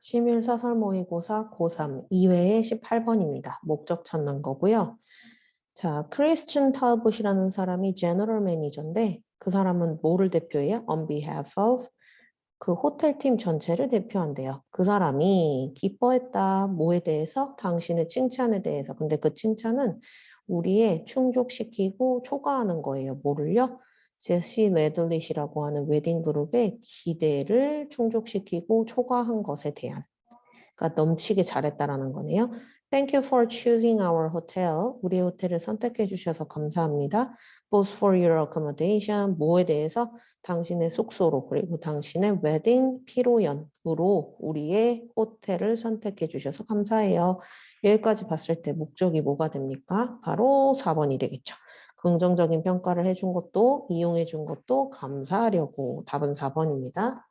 시밀사설 모의고사 고3 2회의 18번입니다. 목적 찾는 거고요. 자, 크리스천 탈봇이라는 사람이 제너럴 매니저인데 그 사람은 뭐를 대표해요? On behalf of 그 호텔 팀 전체를 대표한대요. 그 사람이 기뻐했다. 뭐에 대해서? 당신의 칭찬에 대해서. 근데 그 칭찬은 우리의 충족시키고 초과하는 거예요. 뭐를요? 제시 레들릿이라고 하는 웨딩 그룹의 기대를 충족시키고 초과한 것에 대한. 그러니까 넘치게 잘했다라는 거네요. Thank you for choosing our hotel. 우리 호텔을 선택해 주셔서 감사합니다. Both for your accommodation. 뭐에 대해서? 당신의 숙소로 그리고 당신의 웨딩 피로연으로 우리의 호텔을 선택해 주셔서 감사해요. 여기까지 봤을 때 목적이 뭐가 됩니까? 바로 4번이 되겠죠. 긍정적인 평가를 해준 것도 이용해 준 것도 감사하려고 답은 4번입니다.